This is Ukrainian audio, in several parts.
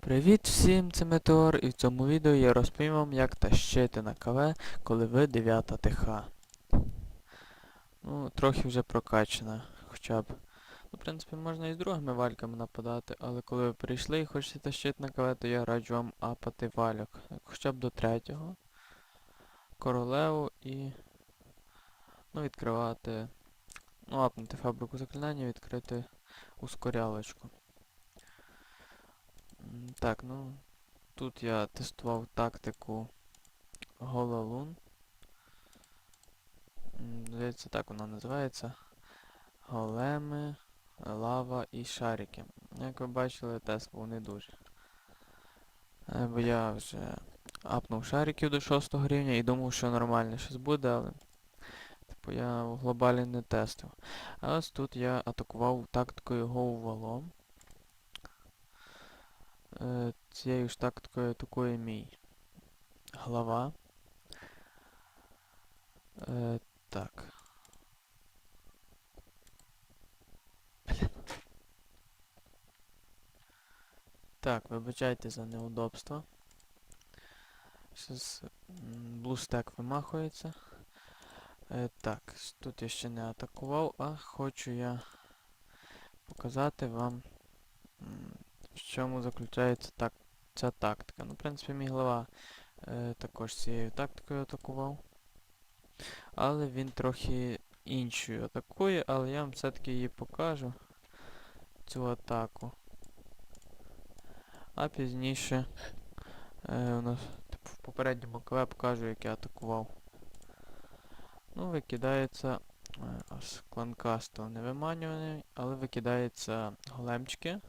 Привіт всім, це Метеор, і в цьому відео я розповім вам, як тащити на КВ, коли ви 9 ТХ. Ну, трохи вже прокачана, хоча б. Ну, в принципі, можна і з другими вальками нападати, але коли ви прийшли і хочете тащити на КВ, то я раджу вам апати вальок. Хоча б до третього. Королеву і... Ну, відкривати... Ну, апнути фабрику заклинання, відкрити ускорялочку. Так, ну тут я тестував тактику Гололун. Здається, так вона називається. Големи, лава і шарики. Як ви бачили, тест був не дуже. Е, Бо я вже апнув шариків до 6 рівня і думав, що нормально щось буде, але типу я в глобалі не тестив. А ось тут я атакував тактикою Гоу валом. Цією ж тактикою атакує мій глава. Е, так. Блін. Так, вибачайте за неудобство. Щас блустек вимахується. Е, так, тут я ще не атакував, а хочу я показати вам, в чому заключається так, ця тактика. Ну, в принципі, мій глава е, також цією тактикою атакував. Але він трохи іншою атакує, але я вам все-таки її покажу. Цю атаку. А пізніше е, у нас типу, в попередньому КВ покажу, як я атакував. Ну, викидається е, ось кланкастов не виманюваний, але викидається големчики.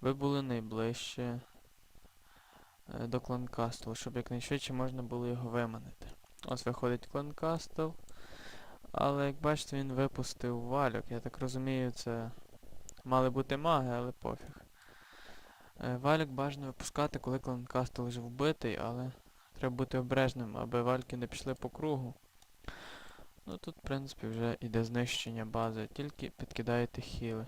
Ви були найближче е, до кланкасту, щоб якнайшвидше можна було його виманити. Ось виходить кланкастел. Але як бачите, він випустив валюк. Я так розумію, це мали бути маги, але пофіг. Е, Валюк бажано випускати, коли кланкастел вже вбитий, але треба бути обережним, аби вальки не пішли по кругу. Ну тут, в принципі, вже іде знищення бази, тільки підкидаєте хіли.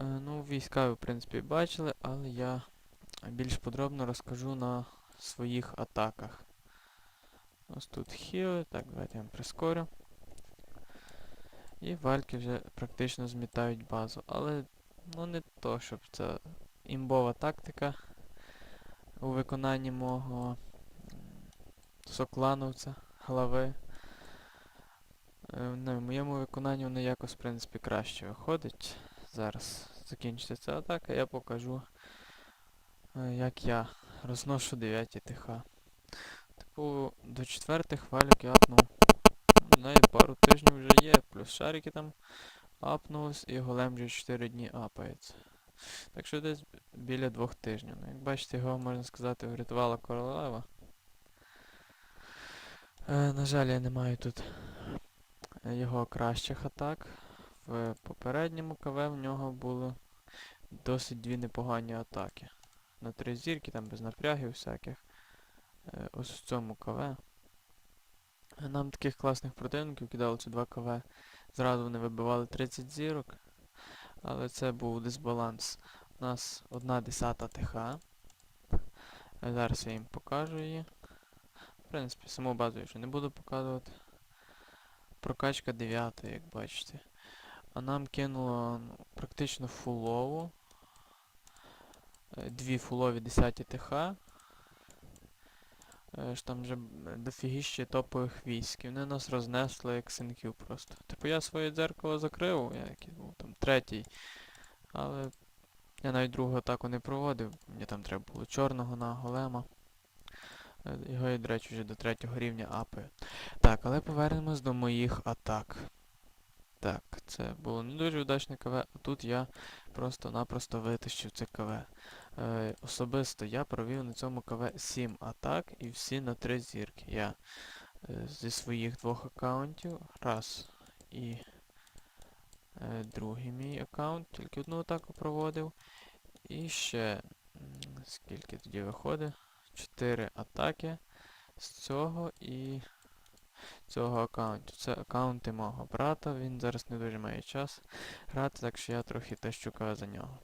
Е, ну, війська ви, в принципі, бачили, але я більш подробно розкажу на своїх атаках. Ось тут хіли, так, давайте я вам прискорю. І вальки вже практично змітають базу. Але ну не то, щоб це імбова тактика у виконанні мого соклановця, глави. Е, ну, в моєму виконанні воно якось, в принципі, краще виходить. Зараз закінчиться ця атака, я покажу, е, як я розношу 9 ТХ. Типу, до четвертих валюк я апнув. Навіть пару тижнів вже є, плюс шарики там апнулись і голем вже 4 дні апається. Так що десь біля двох тижнів. Ну, як бачите, його, можна сказати, врятувала королева. Е, на жаль, я не маю тут е, його кращих атак. В попередньому КВ в нього були досить дві непогані атаки. На три зірки, там без напрягів всяких. Е, ось в цьому КВ. Нам таких класних противників кидали ці два КВ. Зразу вони вибивали 30 зірок. Але це був дисбаланс. У нас одна десята ТХ. Зараз я їм покажу її. В принципі, саму базу я вже не буду показувати. Прокачка 9, як бачите. А нам кинуло ну, практично фулову. Е, Дві фулові 10 ТХ. Е, там вже дофігіще топових військ. Вони нас рознесли як синків просто. Типу я своє дзеркало закрив, я який був там третій. Але я навіть другу атаку не проводив. Мені там треба було чорного на голема. Е, Його я, до речі, вже до третього рівня апаю. Так, але повернемось до моїх атак. Так, це було не дуже удачне КВ, а тут я просто-напросто витащив це КВ. Е, особисто я провів на цьому КВ 7 атак і всі на 3 зірки. Я е, зі своїх двох аккаунтів, раз і е, другий мій аккаунт, тільки одну атаку проводив. І ще скільки тоді виходить? 4 атаки з цього і цього аккаунту. Це аккаунти мого брата, він зараз не дуже має час грати, так що я трохи тащу КВ за нього.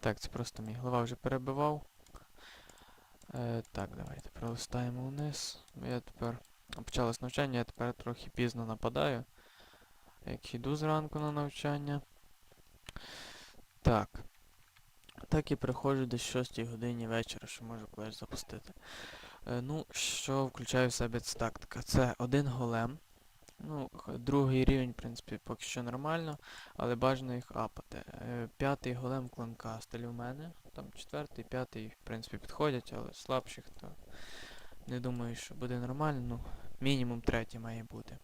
Так, це просто мій голова вже перебивав. Е, так, давайте пролистаємо вниз. Я тепер. Почалось навчання, я тепер трохи пізно нападаю. Як йду зранку на навчання. Так. Так і приходжу десь 6 годині вечора, що можу колись запустити. Е, ну, що включає в себе ця тактика? Це один голем. Ну, другий рівень, в принципі, поки що нормально, але бажано їх апати. Е, п'ятий голем кланка стиль у мене. Там четвертий, п'ятий, в принципі, підходять, але слабших, то не думаю, що буде нормально. Ну, мінімум третій має бути.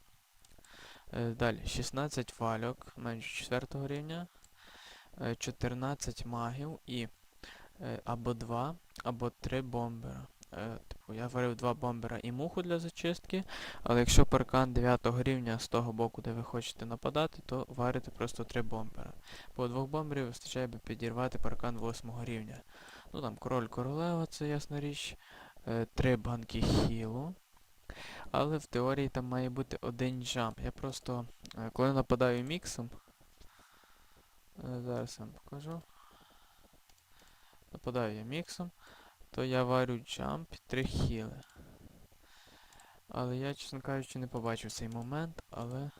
Е, далі, 16 вальок, менше четвертого рівня. е, 14 магів і або 2, або 3 бомбера. Е, типу, я варив 2 бомбера і муху для зачистки, але якщо паркан 9 рівня з того боку, де ви хочете нападати, то варите просто 3 бомбера. По двох бомберів вистачає, аби підірвати паркан 8 рівня. Ну там король королева, це ясна річ. Е, 3 банки хілу. Але в теорії там має бути один джамп. Я просто, е, коли нападаю міксом, зараз я вам покажу. Нападаю я міксом, то я варю джамп і 3 хіли. Але я, чесно кажучи, не побачив цей момент, але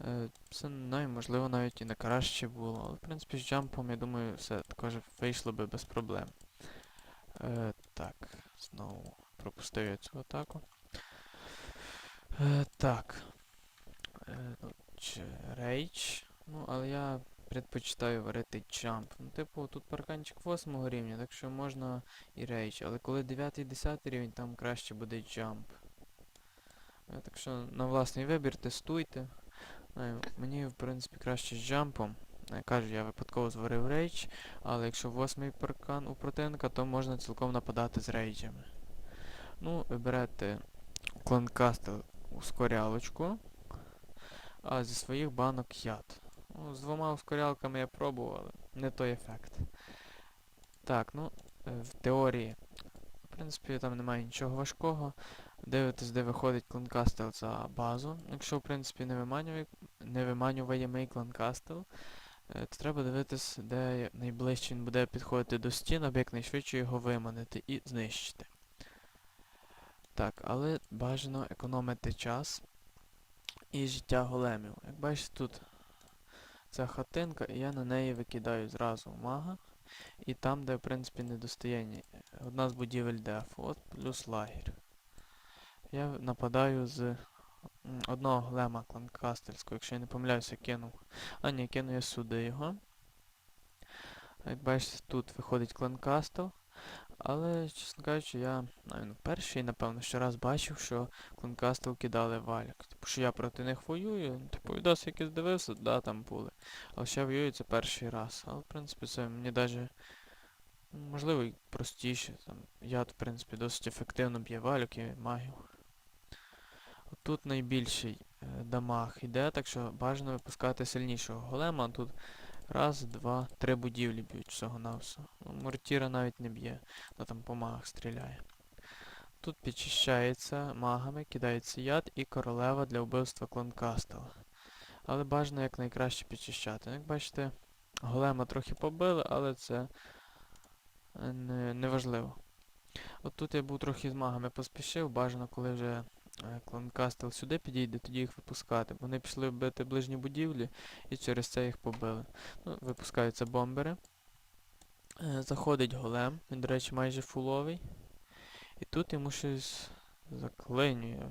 е, це най, можливо навіть і не краще було. Але в принципі з джампом, я думаю, все також вийшло би без проблем. Е, так, знову пропустив я цю атаку. Е, так. Е, ну, рейдж. Ну, але я предпочитаю варити джамп. Ну, типу, тут парканчик 8 рівня, так що можна і рейдж. Але коли 9 і 10 рівень, там краще буде джамп. Е, Так що на власний вибір тестуйте. Знаю, мені, в принципі, краще з джампом. Я кажу, я випадково зварив рейдж, але якщо восьмий паркан у противника, то можна цілком нападати з рейджами. Ну, ви берете кланкастел ускорялочку, а зі своїх банок яд. Ну, з двома ускорялками я пробував, але не той ефект. Так, ну, е, в теорії, в принципі, там немає нічого важкого. Дивитесь, де виходить кланкастел за базу. Якщо, в принципі, не виманює, не виманюваємий кланкастел, е, то треба дивитись, де найближче він буде підходити до стін, аби якнайшвидше його виманити і знищити. Так, але бажано економити час і життя големів. Як бачите, тут ця хатинка, і я на неї викидаю зразу мага. І там, де, в принципі, недостояння. одна з будівель дефу, от плюс лагер. Я нападаю з одного глема кланкастельського, якщо я не помиляюся, кинув. А ні, кину я сюди його. Як бачите, тут виходить кланкастел. Але, чесно кажучи, я навіть перший, напевно, ще раз бачив, що кланкастел кидали валік. Типу, що я проти них воюю. Типу, відос якийсь дивився, да, там були. Але ще воюю це перший раз. Але, в принципі, це мені даже можливо і простіше. Там, я, в принципі, досить ефективно б'є валік і магів. Тут найбільший е, дамаг іде, так що бажано випускати сильнішого голема. Тут раз, два, три будівлі б'ють всього на все. Ну, мортіра навіть не б'є, вона там по магах стріляє. Тут підчищається магами, кидається яд і королева для вбивства кланкастела. Але бажано якнайкраще підчищати. Як бачите, голема трохи побили, але це е, не, важливо. От тут я був трохи з магами поспішив, бажано, коли вже кланкастел сюди підійде, тоді їх випускати. Вони пішли бити ближні будівлі і через це їх побили. Ну, випускаються бомбери. Е, Заходить голем, він, до речі, майже фуловий. І тут йому щось заклинює.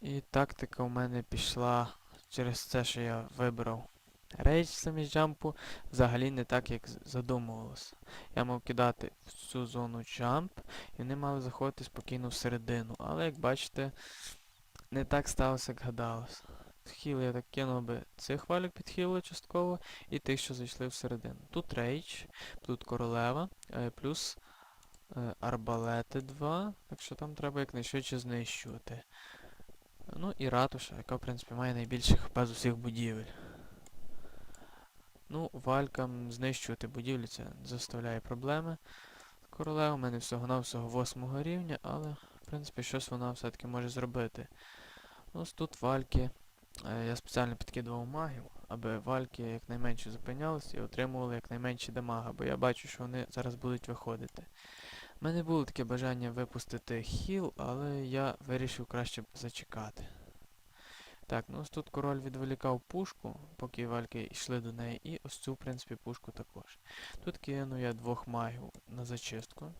І тактика у мене пішла через це, що я вибрав рейдж замість джампу, взагалі не так, як задумувалося. Я мав кидати в цю зону джамп, і вони мали заходити спокійно всередину. Але, як бачите, не так сталося, як гадалось. Хіл я так кинув би цих валік підхилили частково, і тих, що зайшли всередину. Тут рейдж, тут королева, е, плюс е, арбалети 2, так що там треба якнайшвидше знищувати. Ну і ратуша, яка в принципі має найбільше хп з усіх будівель. Ну, валькам знищувати будівлі це заставляє проблеми. Королева у мене всього-навсього 8 рівня, але в принципі щось вона все-таки може зробити. Ось тут вальки. Е, я спеціально підкидував магів, аби вальки якнайменше зупинялися і отримували якнайменше дамага, бо я бачу, що вони зараз будуть виходити. У мене було таке бажання випустити хіл, але я вирішив краще зачекати. Так, ну ось тут король відволікав пушку, поки вальки йшли до неї, і ось цю, в принципі, пушку також. Тут кину я двох магів на зачистку.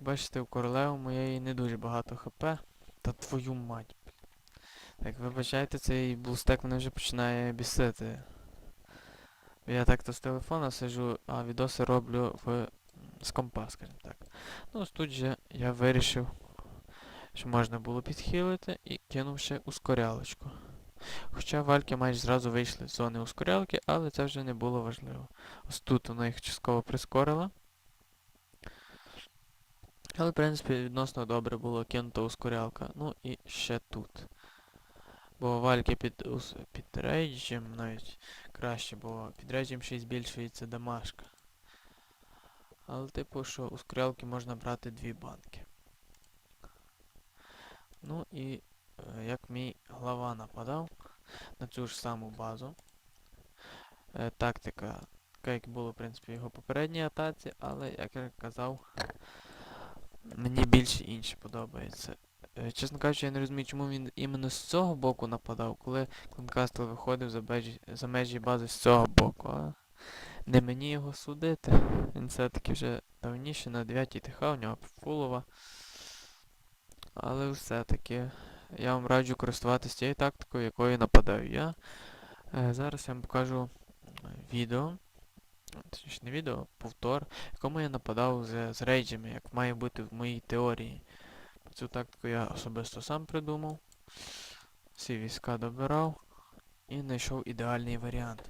Бачите, у королеви моєї не дуже багато хп. Та твою мать. Так, вибачайте, цей блустек мене вже починає бісити. Я так-то з телефона сиджу, а відоси роблю в... з компа, скажімо так. Ну, ось тут же я вирішив, що можна було підхилити і кинув ще ускорялочку. Хоча вальки майже зразу вийшли з зони ускорялки, але це вже не було важливо. Ось тут вона їх частково прискорила. Але, в принципі, відносно добре було кинута ускорялка. Ну і ще тут. Бо вальки під, під рейджем навіть краще, бо під рейджем ще й збільшується дамашка. Але типу, що ускорялки можна брати дві банки. Ну і е, як мій глава нападав на цю ж саму базу. Е, тактика, така як було, в принципі, в його попередній атаці, але, як я казав, мені більше інші подобається. Е, Чесно кажучи, я не розумію, чому він іменно з цього боку нападав, коли Кланкастл виходив за, бежі, за межі бази з цього боку, а не мені його судити. Він все-таки вже давніше на 9 ТХ, у нього фулова. Але все-таки я вам раджу користуватися тією тактикою, якою нападаю я. Е, зараз я вам покажу е, відео. Точніше не відео, повтор, якому я нападав з, з рейджами, як має бути в моїй теорії. Цю тактику я особисто сам придумав. Всі війська добирав і знайшов ідеальний варіант.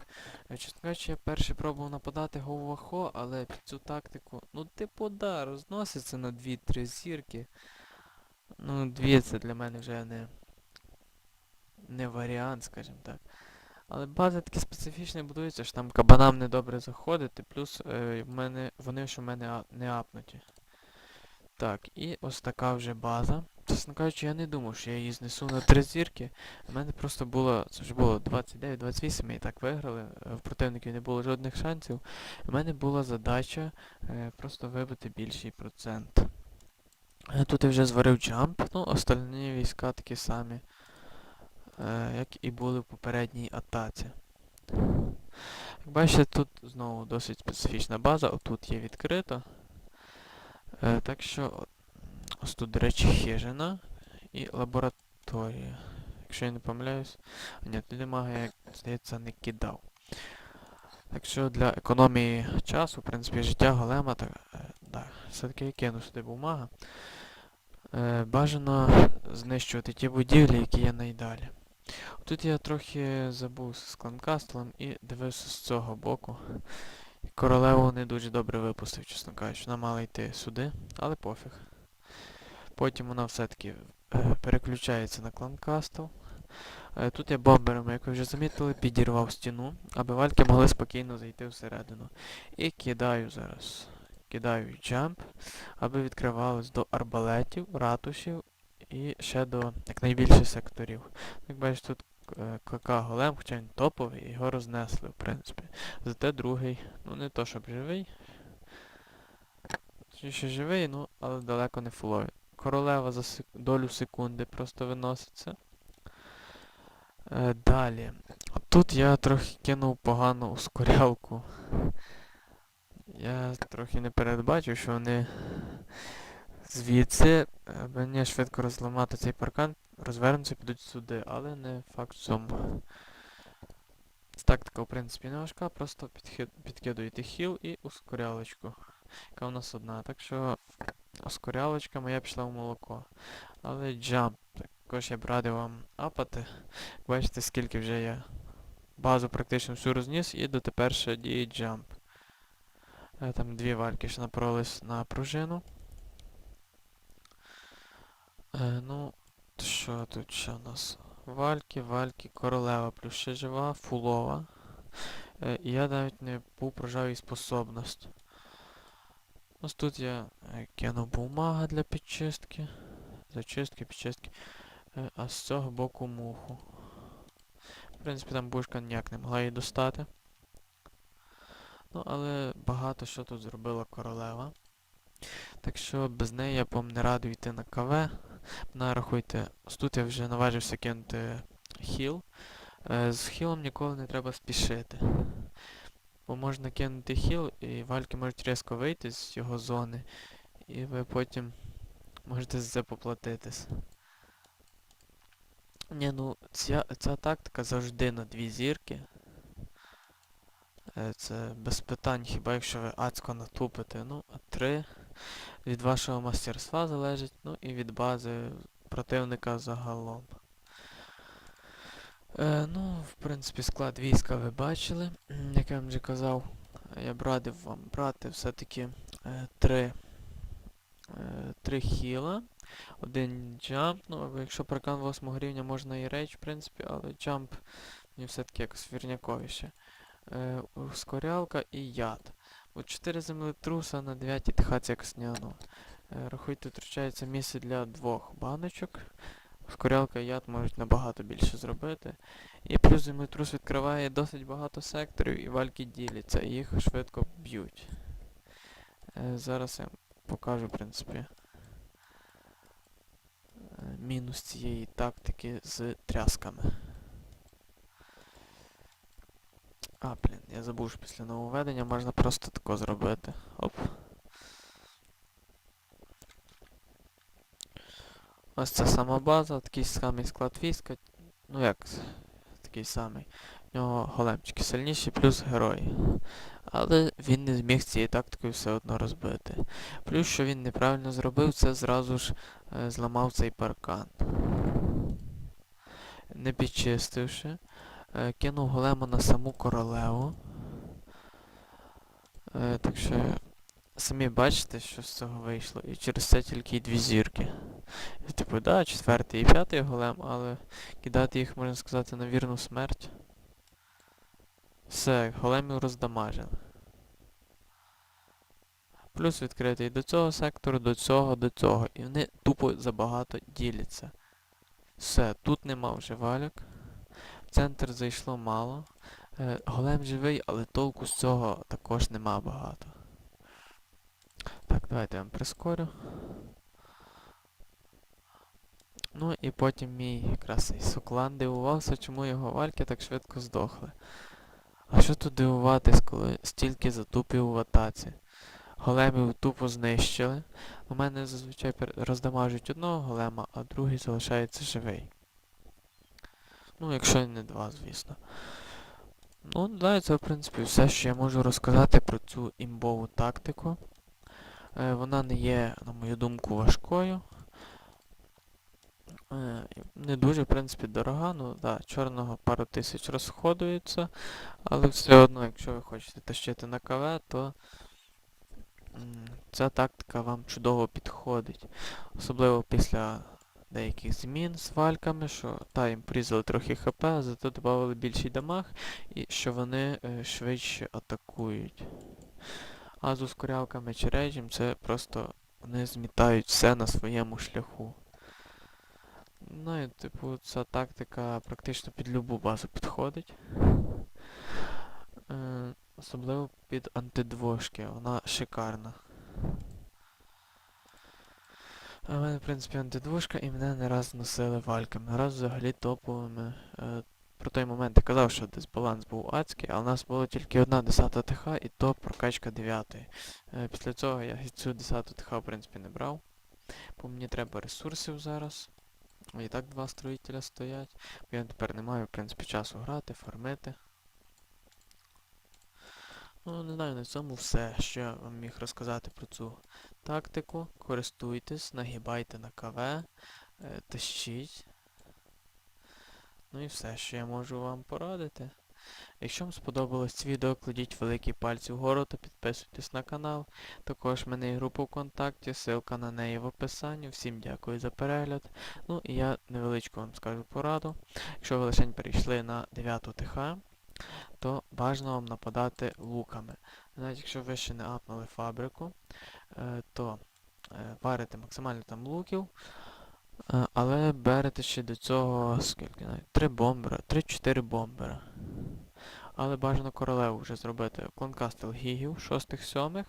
Е, Чесно кажучи, я перший пробував нападати Говахо, але під цю тактику, ну типу да, розноситься на 2-3 зірки. Ну, дві це для мене вже не, не варіант, скажімо так. Але бази такі специфічні будуються, що там кабанам не добре заходити, плюс е, в мене, вони ж у мене не апнуті. Так, і ось така вже база. Чесно кажучи, я не думав, що я її знесу на три зірки. У мене просто було, це ж було 29-28, ми і так виграли. е, В противників не було жодних шансів. У мене була задача е, просто вибити більший процент. Е, Тут я вже зварив джамп, ну остальні війська такі самі, е, як і були в попередній атаці. Як бачите, тут знову досить специфічна база, отут є відкрито. Е, так що ось тут, до речі, хижина і лабораторія. Якщо я не помиляюсь. Ні, туди мага, як здається, не кидав. Так що для економії часу, в принципі, життя голема, так, е, да, все-таки кину сюди бумага. Е, бажано знищувати ті будівлі, які є найдалі. Тут я трохи забув з кланкастлом і дивився з цього боку. Королеву не дуже добре випустив, чесно кажучи. Вона мала йти сюди, але пофіг. Потім вона все-таки е, переключається на кланкастл. Е, тут я бомберами, як ви вже замітили, підірвав стіну, аби вальки могли спокійно зайти всередину. І кидаю зараз. Кидаю джамп, аби відкривалось до арбалетів, ратушів і ще до якнайбільше секторів. Як бачиш, тут е, КК Голем, хоча він топовий, його рознесли, в принципі. Зате другий, ну не то щоб живий. Ще живий, ну, але далеко не фуловий. Королева за сек... долю секунди просто виноситься. Е, далі. Тут я трохи кинув погану ускорялку. Я трохи не передбачив, що вони звідси, е, мені швидко розламати цей паркан, розвернуться, і підуть сюди, але не факт цьому. Тактика, в принципі, не важка, просто підкидуєте хіл і ускорялочку, яка у нас одна. Так що ускорялочка моя пішла в молоко. Але джамп, також я б радив вам апати. Бачите, скільки вже я базу практично всю розніс і дотепер ще діє джамп. Е, Там дві вальки ще напоролись на пружину. Е, ну, що тут ще у нас? Вальки, вальки, королева плюс ще жива, фулова. Е, і я навіть не був прожав її способність. Ось тут я кинув бумага для підчистки. Зачистки, підчистки. Е, а з цього боку муху. В принципі, там бушка ніяк не могла її достати. Ну, але багато що тут зробила королева. Так що без неї я вам не радив йти на КВ. Нарахуйте, тут я вже наважився кинути хіл. Е, з хілом ніколи не треба спішити. Бо можна кинути хіл, і вальки можуть різко вийти з його зони, і ви потім можете за це поплатитись. Ні, ну ця, ця тактика завжди на дві зірки. Е, Це без питань, хіба якщо ви адсько натупите. Ну, а три від вашого мастерства залежить, ну і від бази противника загалом. Е, ну, в принципі, склад війська ви бачили. Як я вам вже казав, я б радив вам брати все-таки е, три, е, три хіла, один джамп, ну, або якщо прокан 8 рівня можна і рейдж, в принципі, але джамп мені все-таки якось вірняковіше. Е, ускорялка і яд. От 4 землетруса на 9 ТХ якось не оно. Е, рахуйте, втрачається місце для двох баночок. Ускорялка і яд можуть набагато більше зробити. І плюс землетрус відкриває досить багато секторів і вальки діляться, і їх швидко б'ють. Е, зараз я покажу, в принципі, мінус цієї тактики з трясками. А, блін, я забув, що після нововведення можна просто тако зробити. Оп. Ось це сама база, такий самий склад війська. Ну як, такий самий. В нього големчики сильніші, плюс герої. Але він не зміг цією тактикою все одно розбити. Плюс, що він неправильно зробив, це зразу ж е, зламав цей паркан. Не підчистивши. Е, кинув голема на саму королеву. Е, так що самі бачите, що з цього вийшло. І через це тільки й дві зірки. Типу, да, четвертий і п'ятий голем, але кидати їх, можна сказати, на вірну смерть. Все, големів роздамажили. Плюс відкритий до цього сектору, до цього, до цього. І вони тупо забагато діляться. Все, тут нема вже валік. В центр зайшло мало. Е, голем живий, але толку з цього також нема багато. Так, давайте я вам прискорю. Ну і потім мій якраз і Соклан дивувався, чому його вальки так швидко здохли. А що тут дивуватись, коли стільки затупів в атаці? Големів тупо знищили. У мене зазвичай роздамажують одного голема, а другий залишається живий. Ну, якщо не два, звісно. Ну, да, це в принципі все, що я можу розказати про цю імбову тактику. Е, вона не є, на мою думку, важкою. Е, не дуже, в принципі, дорога, ну да, чорного пару тисяч розходується, але все одно, якщо ви хочете тащити на КВ, то ця тактика вам чудово підходить. Особливо після деяких змін з вальками, що та їм призали трохи хп, а зато додали більший дамаг і що вони е, швидше атакують. А з ускорялками чи рейджем це просто вони змітають все на своєму шляху. Ну і типу ця тактика практично під любу базу підходить. Е, особливо під антидвошки, вона шикарна. А в мене, в принципі, антидвушка і мене не раз носили вальками, не раз взагалі топовими. Е, про той момент я казав, що дисбаланс був адський, а у нас було тільки одна 10 ТХ і то прокачка 9. Е, після цього я цю 10 ТХ, в принципі, не брав. Бо мені треба ресурсів зараз. І так два строїтеля стоять. Я тепер не маю, в принципі, часу грати, фармити. Ну, не знаю, на цьому все, що я вам міг розказати про цю тактику. Користуйтесь, нагибайте на КВ, е, тащіть. Ну і все, що я можу вам порадити. Якщо вам сподобалось це відео, кладіть великі пальці вгору та підписуйтесь на канал. Також в мене є група ВКонтакті, ссылка на неї в описанні. Всім дякую за перегляд. Ну і я невеличку вам скажу пораду. Якщо ви лише перейшли на 9 ТХ, то бажано вам нападати луками. Навіть якщо ви ще не апнули фабрику, е, то е, варите максимально там луків, Але берете ще до цього скільки навіть? Три бомбера, три-чотири бомбера. Але бажано королеву вже зробити клонкастел гігів, шостих, сьомих.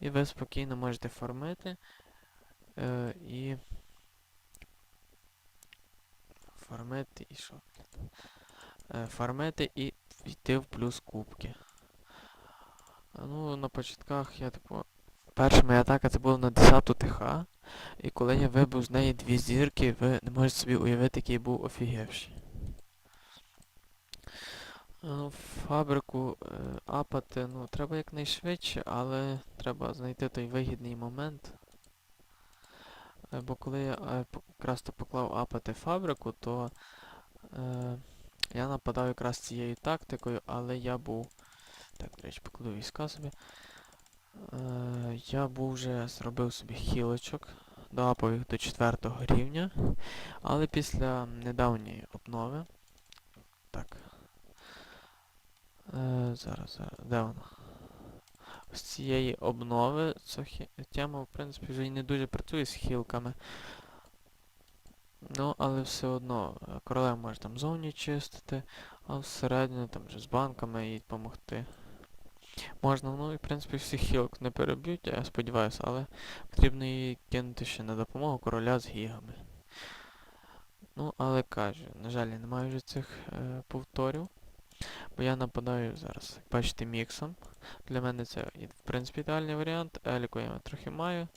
І ви спокійно можете фармити. Е, і. Фармити і що? Е, фармити і йти в плюс кубки. Ну, на початках я типу. Перша моя атака це було на 10 ТХ. І коли я вибив з неї дві зірки, ви не можете собі уявити, який був офігевший. Ну, фабрику е, апати, ну, треба якнайшвидше, але треба знайти той вигідний момент. Е, бо коли я е, якраз то поклав апати фабрику, то е, я нападав якраз цією тактикою, але я був. Так, до речі, покладу війська собі. Е, я був вже зробив собі хілочок, доапав їх до 4 рівня, але після недавньої обнови. Так. Е, зараз, зараз, де вона? З цієї обнови ця тема, в принципі, вже і не дуже працює з хілками. Ну, але все одно, королева може там зовні чистити, а всередині там вже з банками їй допомогти. Можна, ну і в принципі всіх хілок не переб'ють, я сподіваюся, але потрібно їй кинути ще на допомогу короля з гігами. Ну, але кажу, на жаль, я не маю вже цих е, повторів. Бо я нападаю зараз, як бачите, міксом. Для мене це в принципі ідеальний варіант. Еліку я трохи маю.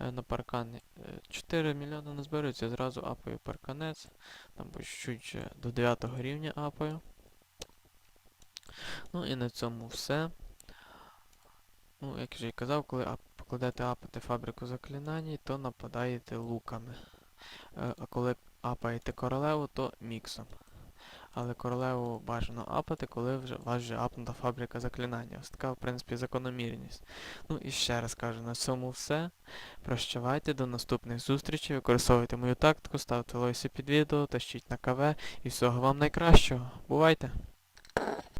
Е, на паркан е, 4 мільйони не зберуться, зразу апаю парканець. Там по чуть-чуть до 9 рівня апаю. Ну і на цьому все. Ну, як вже і казав, коли покладете апати фабрику заклинань, то нападаєте луками. Е, а коли апаєте королеву, то міксом. Але королеву бажано апати, коли вже вас вже апнута фабрика заклинання. Ось така, в принципі, закономірність. Ну і ще раз кажу, на цьому все. Прощавайте, до наступних зустрічей. Використовуйте мою тактику, ставте лойси під відео, тащіть на КВ і всього вам найкращого. Бувайте!